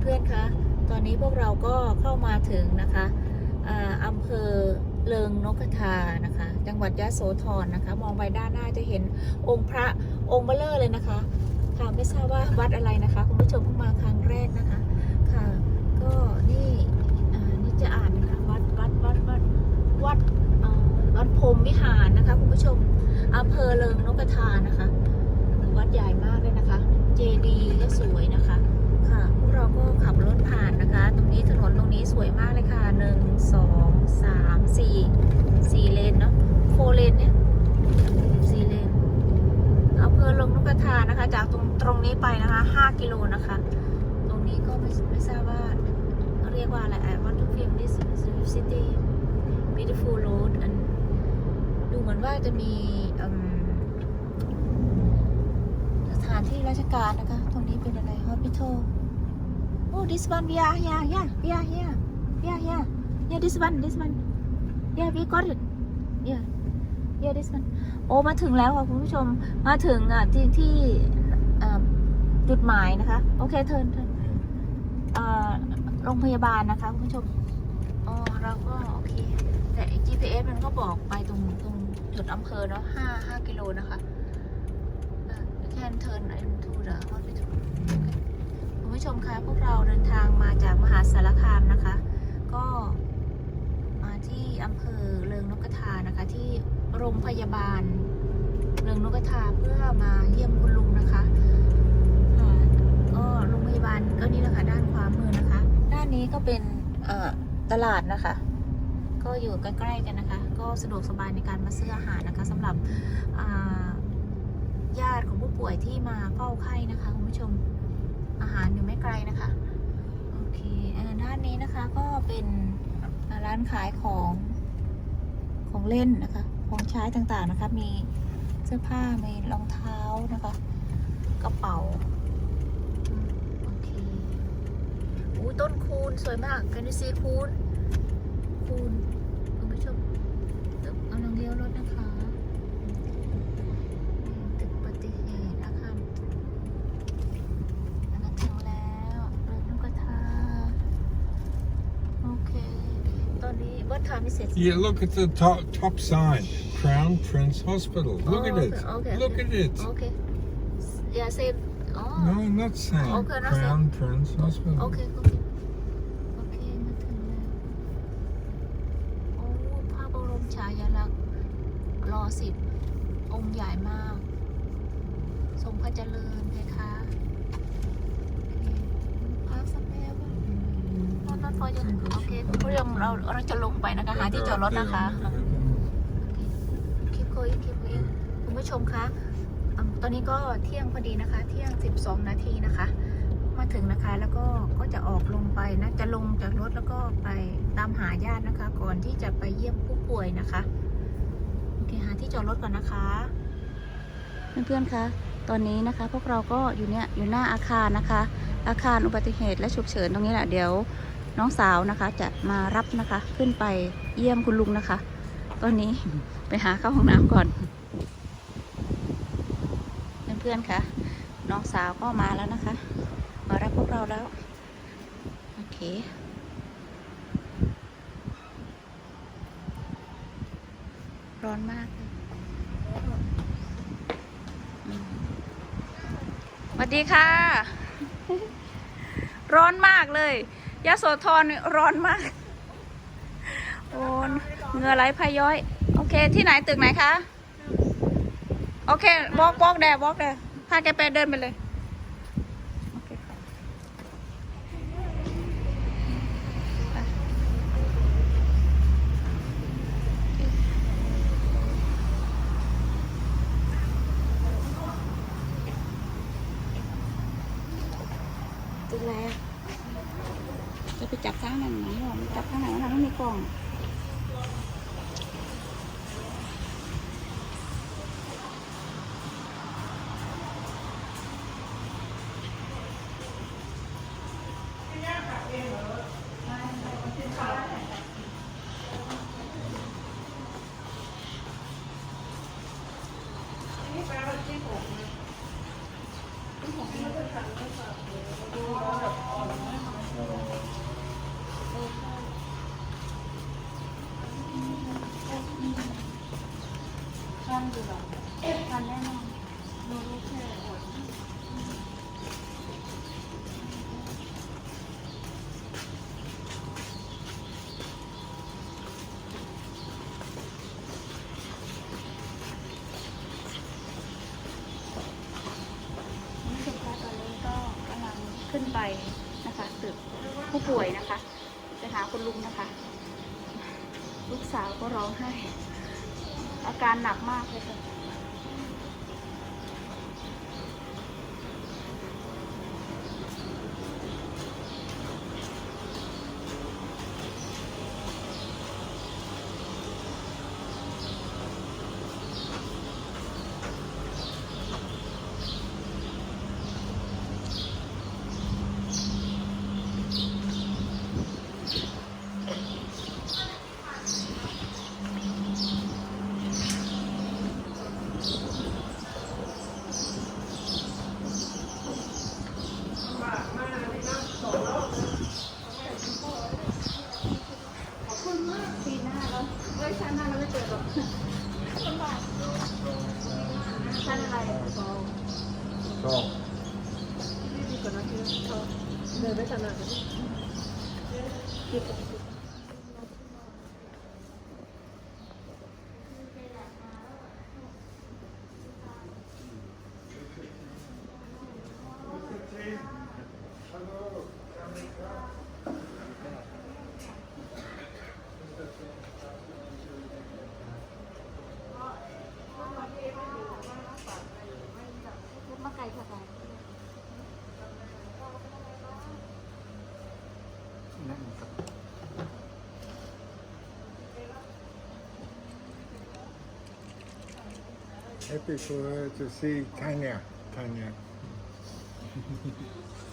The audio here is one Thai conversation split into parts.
เพื่อนๆคะ ตอนนี้พวกเราก็เข้ามาถึงนะคะอ่าอำเภอเลิงนกกระทานะคะ จังหวัดยะโสธรนะคะ มองไปด้านหน้าจะเห็นองค์พระองค์เบลเลอร์เลยนะคะ ค่ะไม่ทราบว่าวัดอะไรนะคะ คุณผู้ชมเพิ่งมาครั้งแรกนะคะ ค่ะ ก็นี่อ่านี่จะอ่านนะคะวัดวัดวัดวัดวัดอ่าวัดพรมวิหารนะคะคุณผู้ชมอำเภอเลิงนกกระทานะคะ วัดใหญ่มากเลยนะคะ เจดีย์ก็สวยนะคะ ค่ะพวกเราก็ขับรถผ่านนะคะ ตรงนี้ถนนตรงนี้สวยมากเลยค่ะหนึ่งสองสามสี่สี่เลนเนาะโฟเลนเนี่ยสี่เลนอำเภอลงนกกระทานะคะ จากตรงตรงนี้ไปนะคะห้ากิโลนะคะ ตรงนี้ก็ไม่ไม่ทราบว่า เรียกว่าอะไร I want to film this city beautiful road and ดูเหมือนว่าจะมีอืม สถานที่ราชการนะคะ ตรงนี้เป็นอะไร hospital โอ้ this one we are here yeah we are here we are here yeah this one this one yeah we got it yeah yeah this one โอ้มาถึงแล้วค่ะคุณผู้ชมมาถึงอะที่ที่จุดหมายนะคะ โอเคเทินเทินอ่าโรงพยาบาลนะคะคุณผู้ชมอ๋อเราก็โอเคแต่ GPS มันก็บอกไปตรงตรงจุดอำเภอเนาะห้าห้ากิโลนะคะ can turn into the hospital คุณผู้ชมคะพวกเราเดินทางมาจากมหาสารคามนะคะ ก็มาที่อำเภอเริงนกกระทานะคะ ที่โรงพยาบาลเริงนกกระทาเพื่อมาเยี่ยมคุณลุงนะคะก็โรงพยาบาลก็นี่แหละค่ะด้านขวามือนะคะ ด้านนี้ก็เป็นตลาดนะคะ ก็อยู่ใกล้ๆกันนะคะ ก็สะดวกสบายในการมาซื้ออาหารนะคะสำหรับอ่า ญาติของผู้ป่วยที่มาเฝ้าไข้นะคะคุณผู้ชมอาหารอยู่ไม่ไกลนะคะโอเคด้านนี้นะคะก็เป็นร้านขายของของเล่นนะคะ ของใช้ต่างๆนะคะ มีเสื้อผ้ามีรองเท้านะคะ กระเป๋าโอเคอู้ต้นคูณสวยมากกันซีคูณคูณคุณผู้ชมกำลังเลี้ยวรถนะคะ ตึกอุบัติเหตุอาคารอันนั้นถึงแล้วเรินลูกกระทาโอเค ตอน นี้วัดทามิเสร็จ Yeah, look at the top top sign. Crown Prince Hospital. Look at it. Oh, okay, Look okay. at it. โอเคอย่าเซฟอ๋อ No, not saying Okay, not Crown Prince Hospital. โอเคโอเคโอเคมาถึงแล้วโอ้พระบรมฉายาลักษณ์รอสิบองค์ใหญ่มาก ทรงพระเจริญเพคะโอเคพาสักแป๊บ นอนนอนพอจะโอเคคุณผู้ชมเราเราจะลงไปนะคะหาที่จอดรถนะคะคลิปคุยคลิปคุยคุณผู้ชมคะอะตอนนี้ก็เที่ยงพอดีนะคะ เที่ยง 12 นาทีนะคะ มาถึงนะคะแล้วก็ก็จะออกลงไปนะจะลงจากรถแล้วก็ไปตามหาญาตินะคะ ก่อนที่จะไปเยี่ยมผู้ป่วยนะคะโอเคหาที่จอดรถก่อนนะคะ เพื่อนๆคะตอนนี้นะคะ พวกเราก็อยู่เนี่ยอยู่หน้าอาคารนะคะอาคารอุบัติเหตุและฉุกเฉินตรงนี้แหละเดี๋ยว น้องสาวนะคะ จะมารับนะคะ ขึ้นไปเยี่ยมคุณลุงนะคะ ตอนนี้ไปหาเข้าห้องน้ำก่อน เพื่อนๆคะน้องสาวก็มาแล้วนะคะ มารับพวกเราแล้ว โอเคร้อนมากสวัสดีค่ะ ร้อนมากเลย ยะโสธรร้อนมาก โอ้เหงื่อไหลพาย้อย โอเค ที่ไหนตึกไหนคะ โอเคบล็อกบล็อกแดบล็อกแดพาแกไปเดินไปเลย โอเคค่ะไปตึกอะไรอะจะไปจับข้างไหนไหนหรอจับข้างไหน วะนะไม่มีกล่องทันแน่นอนดูรูปแค่อดนี่สุดท้าตอนนี้ก็กำลังขึ้นไปนะคะตึกผู้ป่วยนะคะ ไปหาคุณลุงนะคะ ลูกสาวก็ร้องไห้ อาการหนักมากเลยค่ะ ขอบคุณมากปีหน้าแล้วเอ้ยชาติหน้าเราไม่เจอหรอกลำบากชาติ happy for her to see Tanya. Tanya.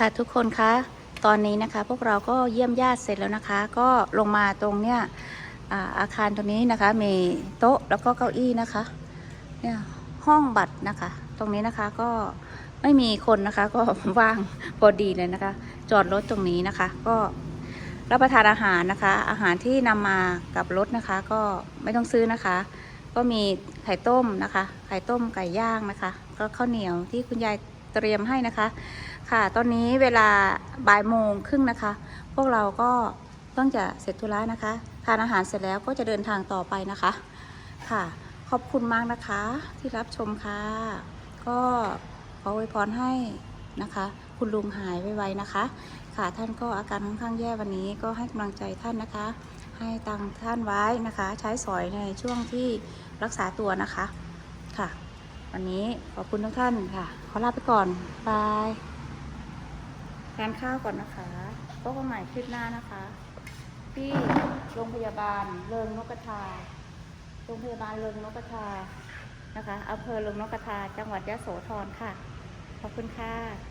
ค่ะทุกคนคะตอนนี้นะคะพวกเราก็เยี่ยมญาติเสร็จแล้วนะคะ ก็ลงมาตรงเนี้ยอาอาคารตรงนี้นะคะ มีโต๊ะแล้วก็เก้าอี้นะคะเนี่ยห้องบัตรนะคะ ตรงนี้นะคะก็ไม่มีคนนะคะ ก็ว่างพอดีเลยนะคะ จอดรถตรงนี้นะคะ ก็รับประทานอาหารนะคะ อาหารที่นำมากับรถนะคะ ก็ไม่ต้องซื้อนะคะ ก็มีไข่ต้มนะคะ ไข่ต้มไก่ย่างนะคะ ก็ข้าวเหนียวที่คุณยาย เตรียมให้นะคะ ค่ะตอนนี้เวลาบ่ายโมงครึ่งนะคะ พวกเราก็ต้องจะเสร็จธุระนะคะทานอาหารเสร็จแล้วก็จะเดินทางต่อไปนะคะ ค่ะ ขอบคุณมากนะคะที่รับชมค่ะ ก็ขออวยพรให้นะคะ คุณลุงหายไวๆนะคะ ค่ะท่านก็อาการค่อนข้างแย่วันนี้ก็ให้กำลังใจท่านนะคะ ให้ตังท่านไว้นะคะ ใช้สอยในช่วงที่รักษาตัวนะคะ วันนี้ขอบคุณทุกท่านค่ะ ขอลาไปก่อน บายทานข้าวก่อนนะคะพบกันใหม่คลิปหน้านะคะ ที่โรงพยาบาลเริงนกกระทา โรงพยาบาลเริงนกกระทานะคะอำเภอเริงนกกระทา จังหวัดยะโสธรค่ะ ขอบคุณค่ะ